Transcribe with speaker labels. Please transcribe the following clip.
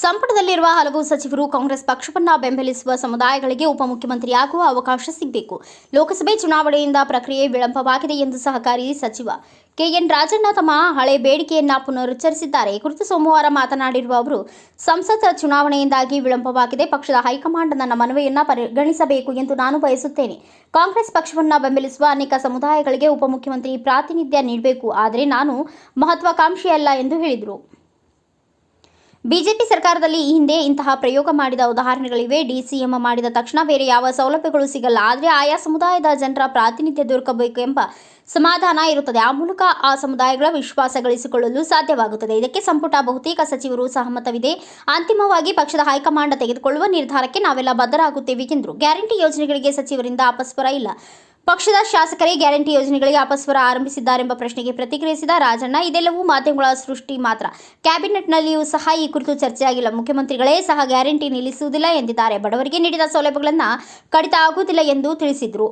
Speaker 1: ಹಲವು ಸಚಿವರು ಕಾಂಗ್ರೆಸ್ ಪಕ್ಷವನ್ನು ಬೆಂಬಲಿಸುವ ಸಮುದಾಯಗಳಿಗೆ ಉಪಮುಖ್ಯಮಂತ್ರಿಯಾಗುವ ಅವಕಾಶ ಸಿಗಬೇಕು. ಲೋಕಸಭೆ ಚುನಾವಣೆಯಿಂದ ಪ್ರಕ್ರಿಯೆ ವಿಳಂಬವಾಗಿದೆ ಎಂದು ಸಹಕಾರಿ ಸಚಿವ ಕೆಎನ್ ರಾಜಣ್ಣ ತಮ್ಮ ಹಳೆ ಬೇಡಿಕೆಯನ್ನ ಪುನರುಚ್ಚರಿಸಿದ್ದಾರೆ. ಕುರಿತು ಸೋಮವಾರ ಮಾತನಾಡಿರುವ ಅವರು, ಸಂಸತ್ ಚುನಾವಣೆಯಿಂದಾಗಿ ವಿಳಂಬವಾಗಿದೆ. ಪಕ್ಷದ ಹೈಕಮಾಂಡ್ ನನ್ನ ಮನವಿಯನ್ನ ಪರಿಗಣಿಸಬೇಕು ಎಂದು ನಾನು ಬಯಸುತ್ತೇನೆ. ಕಾಂಗ್ರೆಸ್ ಪಕ್ಷವನ್ನ ಬೆಂಬಲಿಸುವ ಅನೇಕ ಸಮುದಾಯಗಳಿಗೆ ಉಪಮುಖ್ಯಮಂತ್ರಿ ಪ್ರಾತಿನಿಧ್ಯ ನೀಡಬೇಕು. ಆದರೆ ನಾನು ಮಹತ್ವಾಕಾಂಕ್ಷಿಯಲ್ಲ ಎಂದು ಹೇಳಿದರು. ಬಿಜೆಪಿ ಸರ್ಕಾರದಲ್ಲಿ ಈ ಹಿಂದೆ ಇಂತಹ ಪ್ರಯೋಗ ಮಾಡಿದ ಉದಾಹರಣೆಗಳಿವೆ. ಡಿಸಿಎಂ ಮಾಡಿದ ತಕ್ಷಣ ಬೇರೆ ಯಾವ ಸೌಲಭ್ಯಗಳು ಸಿಗಲ್ಲ. ಆದರೆ ಆಯಾ ಸಮುದಾಯದ ಜನರ ಪ್ರಾತಿನಿಧ್ಯ ದೊರಕಬೇಕು ಎಂಬ ಸಮಾಧಾನ ಇರುತ್ತದೆ. ಆ ಮೂಲಕ ಆ ಸಮುದಾಯಗಳ ವಿಶ್ವಾಸ ಗಳಿಸಿಕೊಳ್ಳಲು ಸಾಧ್ಯವಾಗುತ್ತದೆ. ಇದಕ್ಕೆ ಸಂಪುಟ ಬಹುತೇಕ ಸಚಿವರು ಸಹಮತವಿದೆ. ಅಂತಿಮವಾಗಿ ಪಕ್ಷದ ಹೈಕಮಾಂಡ್ ತೆಗೆದುಕೊಳ್ಳುವ ನಿರ್ಧಾರಕ್ಕೆ ನಾವೆಲ್ಲ ಬದ್ಧರಾಗುತ್ತೇವೆ ಎಂದರು ಗ್ಯಾರಂಟಿ ಯೋಜನೆಗಳಿಗೆ ಸಚಿವರಿಂದ ಅಪಸ್ವರ ಇಲ್ಲ. ಪಕ್ಷದ ಶಾಸಕರೇ ಗ್ಯಾರಂಟಿ ಯೋಜನೆಗಳಿಗೆ ಅಪಸ್ವರ ಆರಂಭಿಸಿದ್ದಾರೆಂಬ ಪ್ರಶ್ನೆಗೆ ಪ್ರತಿಕ್ರಿಯಿಸಿದ ರಾಜಣ್ಣ, ಇದೆಲ್ಲವೂ ಮಾಧ್ಯಮಗಳ ಸೃಷ್ಟಿ ಮಾತ್ರ. ಕ್ಯಾಬಿನೆಟ್ನಲ್ಲಿಯೂ ಸಹ ಈ ಕುರಿತು ಚರ್ಚೆಯಾಗಿಲ್ಲ ಮುಖ್ಯಮಂತ್ರಿಗಳೇ ಸಹ ಗ್ಯಾರಂಟಿ ನಿಲ್ಲಿಸುವುದಿಲ್ಲ ಎಂದಿದ್ದಾರೆ. ಬಡವರಿಗೆ ನೀಡಿದ ಸೌಲಭ್ಯಗಳನ್ನು ಕಡಿತ ಆಗುವುದಿಲ್ಲ ಎಂದು ತಿಳಿಸಿದರು.